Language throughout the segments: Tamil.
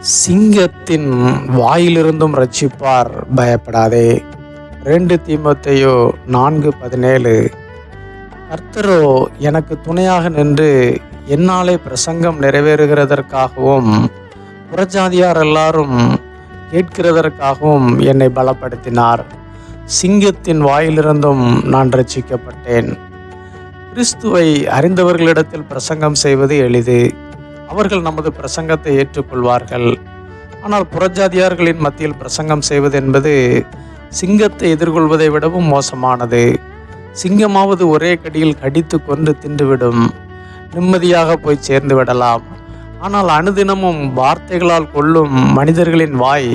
சிங்கத்தின் வாயிலிருந்தும் ரட்சிப்பார் பயப்படாதே. ரெண்டு தீமத்தையோ நான்கு பதினேழு. கர்த்தரோ எனக்கு துணையாக நின்று என்னாலே பிரசங்கம் நிறைவேறுகிறதற்காகவும் புறஜாதியார் எல்லாரும் கேட்கிறதற்காகவும் என்னை பலப்படுத்தினார். சிங்கத்தின் வாயிலிருந்தும் நான் ரட்சிக்கப்பட்டேன். கிறிஸ்துவை அறிந்தவர்களிடத்தில் பிரசங்கம் செய்வது எளிது. அவர்கள் நமது பிரசங்கத்தை ஏற்றுக்கொள்வார்கள். ஆனால் புறஜாதியார்களின் மத்தியில் பிரசங்கம் செய்வது என்பது சிங்கத்தை எதிர்கொள்வதை விடவும் மோசமானது. சிங்கமாவது ஒரே கடியில் கடித்து கொண்டு தின்றுவிடும். நிம்மதியாக போய் சேர்ந்து விடலாம். ஆனால் அனுதினமும் வார்த்தைகளால் கொள்ளும் மனிதர்களின் வாய்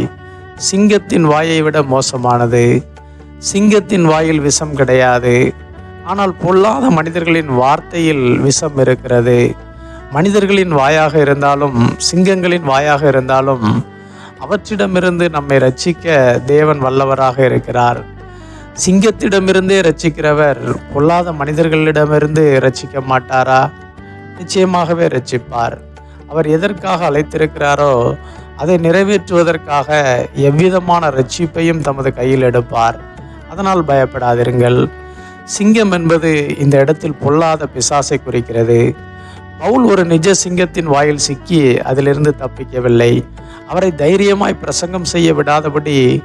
சிங்கத்தின் வாயை விட மோசமானது. சிங்கத்தின் வாயில் விஷம் கிடையாது. ஆனால் பொல்லாத மனிதர்களின் வார்த்தையில் விஷம் இருக்கிறது. மனிதர்களின் வாயாக இருந்தாலும் சிங்கங்களின் வாயாக இருந்தாலும் அவற்றிடமிருந்து நம்மை ரட்சிக்க தேவன் வல்லவராக இருக்கிறார். சிங்கத்திடமிருந்தே ரட்சிக்கிறவர் பொல்லாத மனிதர்களிடமிருந்து ரட்சிக்க மாட்டாரா? நிச்சயமாகவே ரட்சிப்பார். அவர் எதற்காக அழைத்திருக்கிறாரோ அதை நிறைவேற்றுவதற்காக எவ்விதமான ரட்சிப்பையும் தமது கையில் எடுப்பார். அதனால் பயப்படாதிருங்கள். சிங்கம் என்பது இந்த இடத்தில் பொல்லாத பிசாசை குறிக்கிறது. பவுல் ஒரு நிஜ சிங்கத்தின் வாயில் சிக்கி அதிலிருந்து தப்பிக்கவில்லை. அவரை தைரியமாய் பிரசங்கம் செய்ய விடாதபடி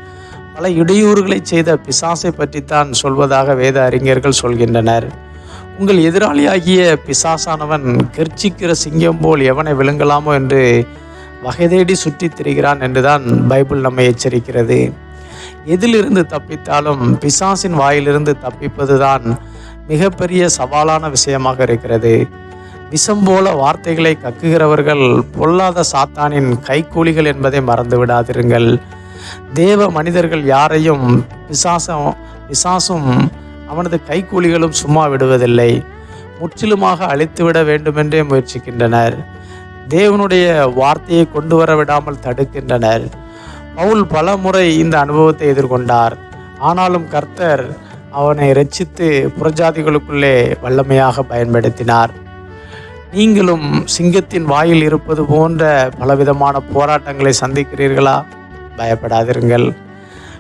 பல இடையூறுகளை செய்த பிசாசை பற்றித்தான் சொல்வதாக வேத அறிஞர்கள் சொல்கின்றனர். உங்கள் எதிராளியாகிய பிசாசானவன் கெர்ச்சிக்கிற சிங்கம் போல் எவனை விழுங்கலாமோ என்று வகை தேடி சுற்றித் திரிகிறான் என்றுதான் பைபிள் நம்மை எச்சரிக்கிறது. எதிலிருந்து தப்பித்தாலும் பிசாசின் வாயிலிருந்து தப்பிப்பதுதான் மிகப்பெரிய சவாலான விஷயமாக இருக்கிறது. விஷம் போல வார்த்தைகளை கக்குகிறவர்கள் பொல்லாத சாத்தானின் கைக்கூலிகள் என்பதை மறந்து விடாதிருங்கள் தேவ மனிதர்கள் யாரையும் விசாசம் விசாசும் அவனது கைக்கூலிகளும் சும்மா விடுவதில்லை. முற்றிலுமாக அழித்துவிட வேண்டுமென்றே முயற்சிக்கின்றனர். தேவனுடைய வார்த்தையை கொண்டு வர விடாமல் தடுக்கின்றனர். பவுல் பல முறை இந்த அனுபவத்தை எதிர்கொண்டார். ஆனாலும் கர்த்தர் அவனை ரட்சித்து புறஜாதிகளுக்குள்ளே வல்லமையாக பயன்படுத்தினார். நீங்களும் சிங்கத்தின் வாயில் இருப்பது போன்ற பலவிதமான போராட்டங்களை சந்திக்கிறீர்களா? பயப்படாதிருங்கள்.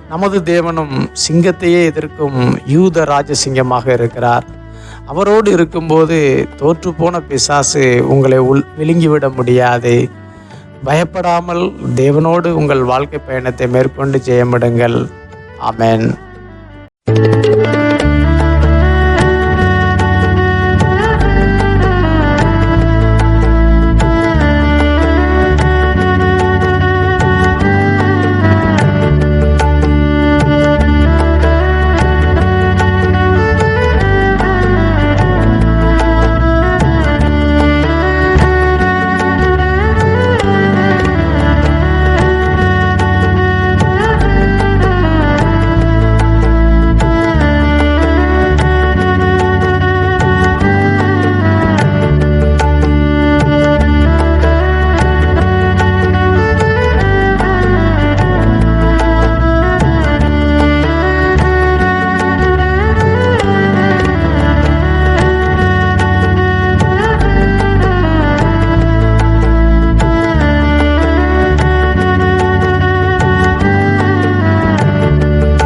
நமது தேவனும் சிங்கத்தையே எதிர்க்கும் யூத ராஜசிங்கமாக இருக்கிறார். அவரோடு இருக்கும்போது தோற்றுப்போன பிசாசு உங்களை உள் விழுங்கிவிட முடியாது. பயப்படாமல் தேவனோடு உங்கள் வாழ்க்கை பயணத்தை மேற்கொண்டு ஜெயமிடுங்கள். ஆமென்.